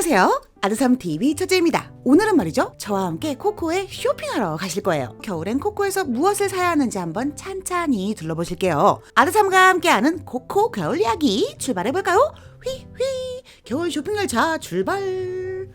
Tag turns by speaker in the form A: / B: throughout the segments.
A: 안녕하세요. 아드삼TV 첫째입니다. 오늘은 말이죠. 저와 함께 코코에 쇼핑하러 가실 거예요. 겨울엔 코코에서 무엇을 사야 하는지 한번 찬찬히 둘러보실게요. 아드삼과 함께하는 코코 겨울 이야기 출발해 볼까요? 휘휘 겨울 쇼핑 열차 출발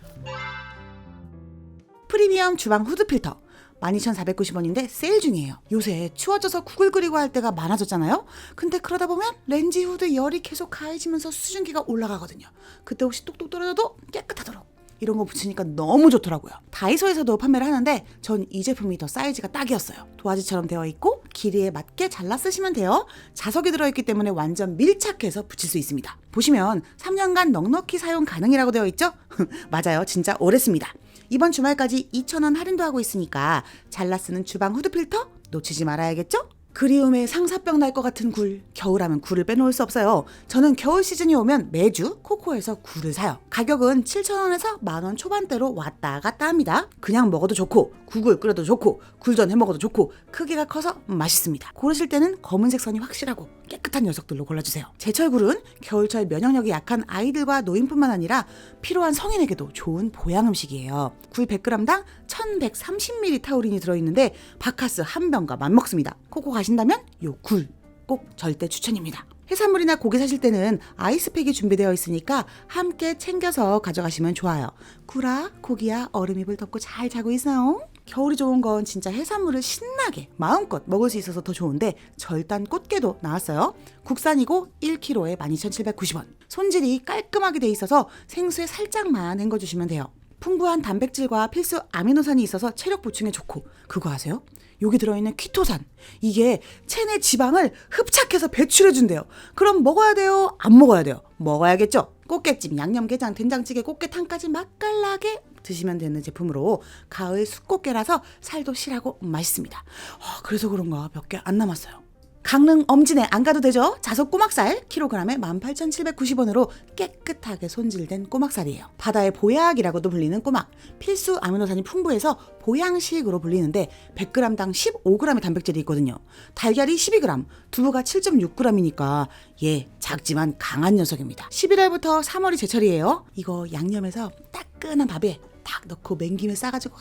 A: 프리미엄 주방 후드 필터 12,490원인데 세일 중이에요. 요새 추워져서 끓이고 할 때가 많아졌잖아요. 근데 그러다 보면 렌지 후드 열이 계속 가해지면서 수증기가 올라가거든요. 그때 혹시 똑똑 떨어져도 깨끗하도록 이런 거 붙이니까 너무 좋더라고요. 다이소에서도 판매를 하는데 전 이 제품이 더 사이즈가 딱이었어요. 도화지처럼 되어 있고 길이에 맞게 잘라 쓰시면 돼요. 자석이 들어있기 때문에 완전 밀착해서 붙일 수 있습니다. 보시면 3년간 넉넉히 사용 가능이라고 되어 있죠? 맞아요. 진짜 오래 씁니다. 이번 주말까지 2,000원 할인도 하고 있으니까 잘라 쓰는 주방 후드 필터 놓치지 말아야겠죠? 그리움에 상사병 날 것 같은 굴. 겨울하면 굴을 빼놓을 수 없어요. 저는 겨울 시즌이 오면 매주 코코에서 굴을 사요. 가격은 7,000원에서 만원 초반대로 왔다 갔다 합니다. 그냥 먹어도 좋고, 국을 끓여도 좋고, 굴전 해 먹어도 좋고, 크기가 커서 맛있습니다. 고르실 때는 검은색 선이 확실하고 깨끗한 녀석들로 골라주세요. 제철 굴은 겨울철 면역력이 약한 아이들과 노인뿐만 아니라 필요한 성인에게도 좋은 보양 음식이에요. 굴 100g당 1130ml 타우린이 들어있는데 바카스 한 병과 맞먹습니다. 코코 가신다면 요 굴 꼭 절대 추천입니다. 해산물이나 고기 사실 때는 아이스팩이 준비되어 있으니까 함께 챙겨서 가져가시면 좋아요. 굴아, 고기야, 얼음입을 덮고 잘 자고 있어요. 겨울이 좋은 건 진짜 해산물을 신나게 마음껏 먹을 수 있어서 더 좋은데 절단 꽃게도 나왔어요. 국산이고 1kg에 12,790원. 손질이 깔끔하게 돼 있어서 생수에 살짝만 헹궈주시면 돼요. 풍부한 단백질과 필수 아미노산이 있어서 체력 보충에 좋고 그거 아세요? 여기 들어있는 키토산 이게 체내 지방을 흡착해서 배출해준대요. 그럼 먹어야 돼요? 안 먹어야 돼요? 먹어야겠죠? 꽃게찜, 양념게장, 된장찌개, 꽃게탕까지 맛깔나게 드시면 되는 제품으로 가을 숯꽃게라서 살도 실하고 맛있습니다. 어, 그래서 그런가 몇 개 안 남았어요. 강릉 엄진에 안 가도 되죠? 자석 꼬막살 킬로그램에 18,790원으로 깨끗하게 손질된 꼬막살이에요. 바다의 보약이라고도 불리는 꼬막. 필수 아미노산이 풍부해서 보양식으로 불리는데 100g당 15g의 단백질이 있거든요. 달걀이 12g, 두부가 7.6g이니까 예, 작지만 강한 녀석입니다. 11월부터 3월이 제철이에요. 이거 양념해서 따끈한 밥에 딱 넣고 맹김에 싸가지고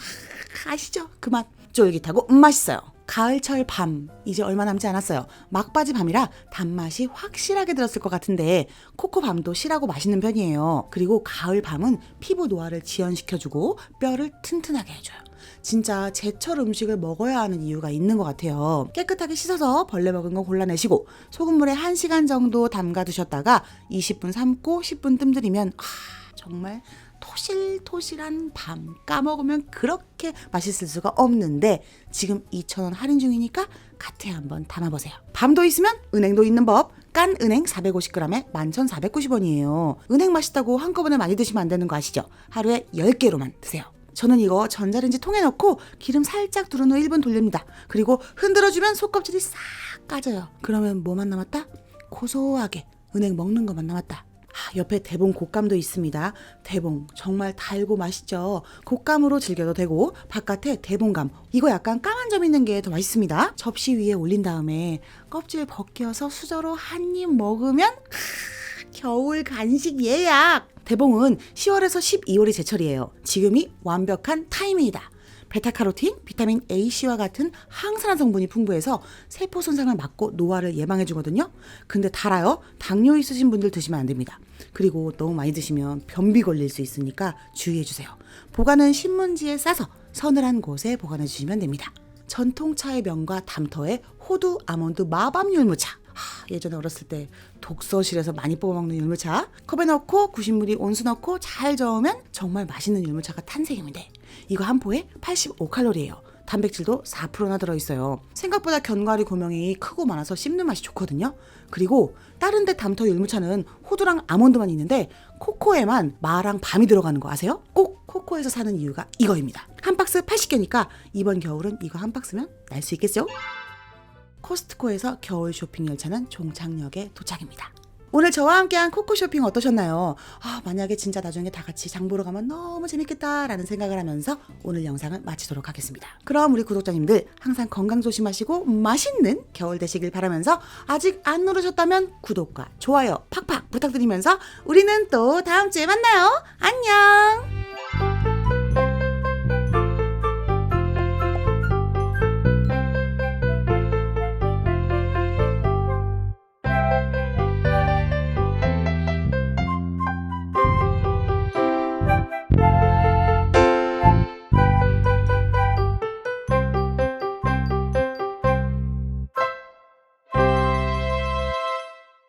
A: 하, 아시죠? 그 맛 쫄깃하고 음, 맛있어요. 가을철 밤 이제 얼마 남지 않았어요. 막바지 밤이라 단맛이 확실하게 들었을 것 같은데 코코 밤도 실하고 맛있는 편이에요. 그리고 가을 밤은 피부 노화를 지연시켜주고 뼈를 튼튼하게 해줘요. 진짜 제철 음식을 먹어야 하는 이유가 있는 것 같아요. 깨끗하게 씻어서 벌레 먹은 거 골라내시고 소금물에 1시간 정도 담가 두셨다가 20분 삶고 10분 뜸들이면 아, 정말 토실토실한 밤 까먹으면 그렇게 맛있을 수가 없는데 지금 2,000원 할인 중이니까 카트에 한번 담아보세요. 밤도 있으면 은행도 있는 법. 깐 은행 450g에 11,490원이에요. 은행 맛있다고 한꺼번에 많이 드시면 안 되는 거 아시죠? 하루에 10개로만 드세요. 저는 이거 전자레인지 통에 넣고 기름 살짝 두른 후 1분 돌립니다. 그리고 흔들어주면 속껍질이 싹 까져요. 그러면 뭐만 남았다? 고소하게 은행 먹는 것만 남았다. 아, 옆에 대봉 곶감도 있습니다. 대봉 정말 달고 맛있죠. 곶감으로 즐겨도 되고 바깥에 대봉감 이거 약간 까만 점 있는 게 더 맛있습니다. 접시 위에 올린 다음에 껍질 벗겨서 수저로 한 입 먹으면 하, 겨울 간식 예약. 대봉은 10월에서 12월이 제철이에요. 지금이 완벽한 타이밍이다. 베타카로틴, 비타민 A, C와 같은 항산화 성분이 풍부해서 세포 손상을 막고 노화를 예방해 주거든요. 근데 달아요. 당뇨 있으신 분들 드시면 안 됩니다. 그리고 너무 많이 드시면 변비 걸릴 수 있으니까 주의해 주세요. 보관은 신문지에 싸서 서늘한 곳에 보관해 주시면 됩니다. 전통차의 명과 담터의 호두 아몬드 마밤 율무차. 하, 예전에 어렸을 때 독서실에서 많이 뽑아먹는 율무차 컵에 넣고 구신물이 온수 넣고 잘 저으면 정말 맛있는 율무차가 탄생입니다. 이거 한 포에 85칼로리예요. 단백질도 4%나 들어있어요. 생각보다 견과류 고명이 크고 많아서 씹는 맛이 좋거든요. 그리고 다른 데 담터 율무차는 호두랑 아몬드만 있는데 코코에만 마랑 밤이 들어가는 거 아세요? 꼭 코코에서 사는 이유가 이거입니다. 한 박스 80개니까 이번 겨울은 이거 한 박스면 날 수 있겠죠? 코스트코에서 겨울 쇼핑 열차는 종착역에 도착입니다. 오늘 저와 함께한 코코 쇼핑 어떠셨나요? 아, 만약에 진짜 나중에 다 같이 장 보러 가면 너무 재밌겠다라는 생각을 하면서 오늘 영상을 마치도록 하겠습니다. 그럼 우리 구독자님들 항상 건강 조심하시고 맛있는 겨울 되시길 바라면서 아직 안 누르셨다면 구독과 좋아요 팍팍 부탁드리면서 우리는 또 다음 주에 만나요. 안녕!